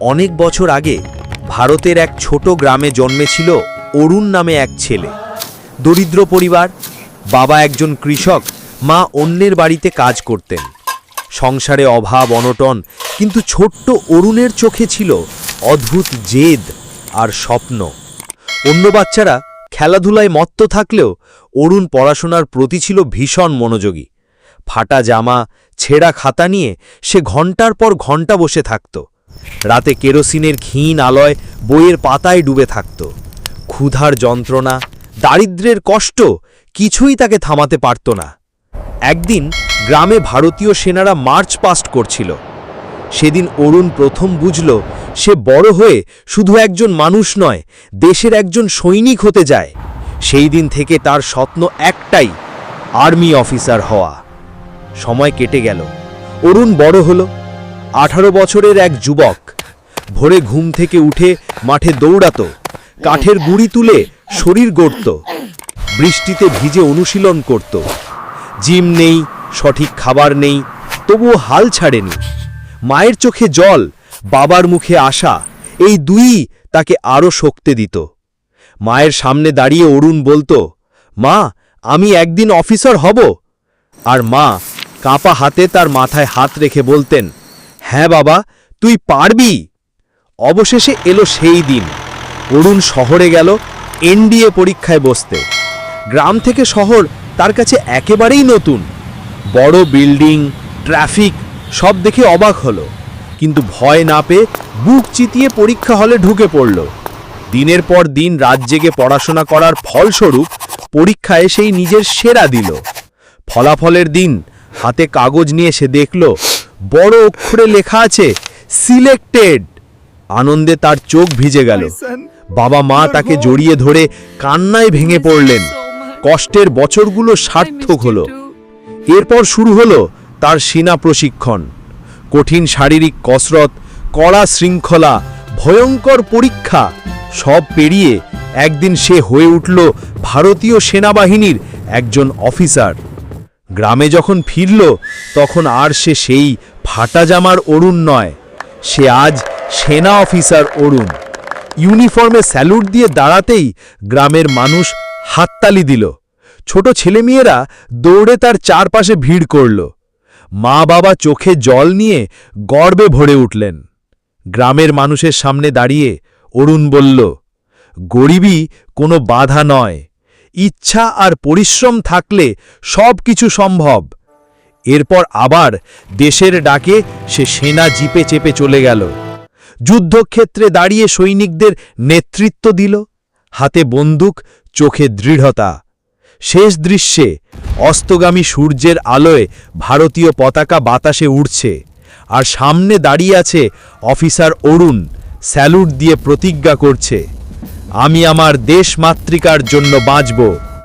অনেক বছর আগে ভারতের এক ছোট গ্রামে জন্মেছিল অরুণ নামে এক ছেলে। দরিদ্র পরিবার, বাবা একজন কৃষক, মা অন্যের বাড়িতে কাজ করতেন। সংসারে অভাব, অনটন, কিন্তু ছোট্ট অরুণের চোখে ছিল অদ্ভুত জেদ আর স্বপ্ন। অন্য বাচ্চারা খেলাধুলায় মত্ত থাকলেও অরুণ পড়াশোনার প্রতি ছিল ভীষণ মনোযোগী। ফাটা জামা, ছেঁড়া খাতা নিয়ে সে ঘণ্টার পর ঘণ্টা বসে থাকত। রাতে কেরোসিনের ক্ষীণ আলয় বইয়ের পাতায় ডুবে থাকত। ক্ষুধার যন্ত্রণা দারিদ্র্যের কষ্ট কিছুই তাকে থামাতে পারত না। একদিন গ্রামে ভারতীয় সেনারা মার্চ পাস্ট করছিল। সেদিন অরুণ প্রথম বুঝল, সে বড় হয়ে শুধু একজন মানুষ নয়, দেশের একজন সৈনিক হতে যায়। সেই দিন থেকে তার স্বপ্ন একটাই, আর্মি অফিসার হওয়া। সময় কেটে গেল। অরুণ বড় হল। আঠারো বছরের এক যুবক ভোরে ঘুম থেকে উঠে মাঠে দৌড়াতো, কাঠের গুঁড়ি তুলে শরীর গড়ত, বৃষ্টিতে ভিজে অনুশীলন করত। জিম নেই, সঠিক খাবার নেই, তবুও হাল ছাড়েনি। মায়ের চোখে জল, বাবার মুখে আশা, এই দুই তাকে আরও শক্তি দিত। মায়ের সামনে দাঁড়িয়ে অরুণ বলতো, মা, আমি একদিন অফিসার হব। আর মা কাঁপা হাতে তার মাথায় হাত রেখে বলতেন হ্যাঁ বাবা, তুই পারবি। অবশেষে এলো সেই দিন। অরুণ শহরে গেল এনডিএ পরীক্ষায় বসতে। গ্রাম থেকে শহর তার কাছে একেবারেই নতুন। বড় বিল্ডিং, ট্রাফিক, সব দেখে অবাক হলো। কিন্তু ভয় না পেয়ে বুক চিতিয়ে পরীক্ষা হলে ঢুকে পড়ল। দিনের পর দিন রাত জেগে পড়াশোনা করার ফলস্বরূপ পরীক্ষায় সেই নিজের সেরা দিল। ফলাফলের দিন হাতে কাগজ নিয়ে সে দেখল বড় অক্ষরে লেখা আছে সিলেক্টেড। আনন্দে তার চোখ ভিজে গেল। বাবা মা তাকে জড়িয়ে ধরে কান্নায় ভেঙে পড়লেন। কষ্টের বছরগুলো সার্থক হলো। এরপর শুরু হলো তার সেনা প্রশিক্ষণ। কঠিন শারীরিক কসরত কড়া শৃঙ্খলা ভয়ঙ্কর পরীক্ষা সব পেরিয়ে একদিন সে হয়ে উঠল ভারতীয় সেনাবাহিনীর একজন অফিসার। গ্রামে যখন ফিরল তখন আর সে সেই ফাটা জামার অরুণ নয়, সে আজ সেনা অফিসার অরুণ। ইউনিফর্মে স্যালুট দিয়ে দাঁড়াতেই গ্রামের মানুষ হাততালি দিল। ছোট ছেলেমেয়েরা দৌড়ে তার চারপাশে ভিড় করল। মা বাবা চোখে জল নিয়ে গর্বে ভরে উঠলেন। গ্রামের মানুষের সামনে দাঁড়িয়ে অরুণ বলল গরিবই কোনো বাধা নয়। ইচ্ছা আর পরিশ্রম থাকলে সব কিছু সম্ভব। এরপর আবার দেশের ডাকে সে সেনা জিপে চেপে চলে গেল। যুদ্ধক্ষেত্রে দাঁড়িয়ে সৈনিকদের নেতৃত্ব দিল। হাতে বন্দুক, চোখে দৃঢ়তা। শেষ দৃশ্যে অস্তগামী সূর্যের আলোয় ভারতীয় পতাকা বাতাসে উড়ছে। আর সামনে দাঁড়িয়ে আছে অফিসার অরুণ, স্যালুট দিয়ে প্রতিজ্ঞা করছে, আমি আমার দেশ মাতৃকার জন্য বাঁচব।